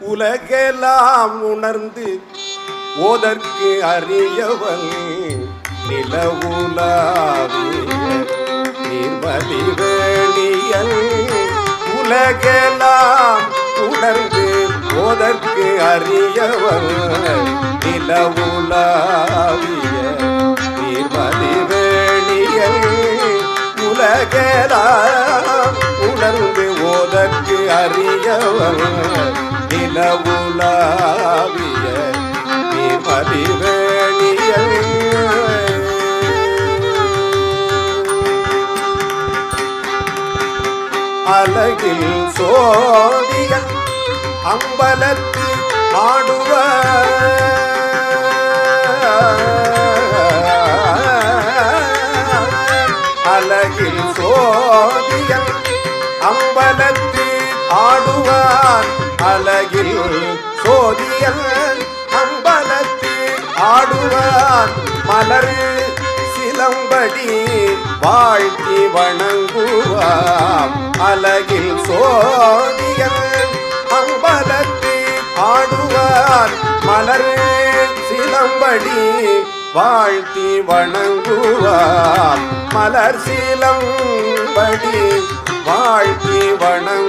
உலகெல்லாம் உணர்ந்து ஓதற்கு அறியவன் நிலவுலாவிய நீர்மலி உலகெல்லாம் உணர்ந்து ஓதற்கு அறியவன் நிலவுலாவிய நீர்மலி உலகெல்லாம் உணர்ந்து ஓதற்கு அறியவன் நிலவுலாவிய நீர்மலி வேணியன் அழகில் சோதியன் அம்பலத்து ஆடுவ அழகில் சோதியன் அம்பலத்து ஆடுவான். அழகில் சோதியல் அம்பலத்தில் ஆடுவான். மலர் சிலம்படி வாழ்த்தி வணங்குவாம் அழகில் சோதியல் அம்பலத்தில் ஆடுவார் மலர் சிலம்படி வாழ்த்தி வணங்குவார் மலர் சீலம் படி வாழ்த்தி வணங்கு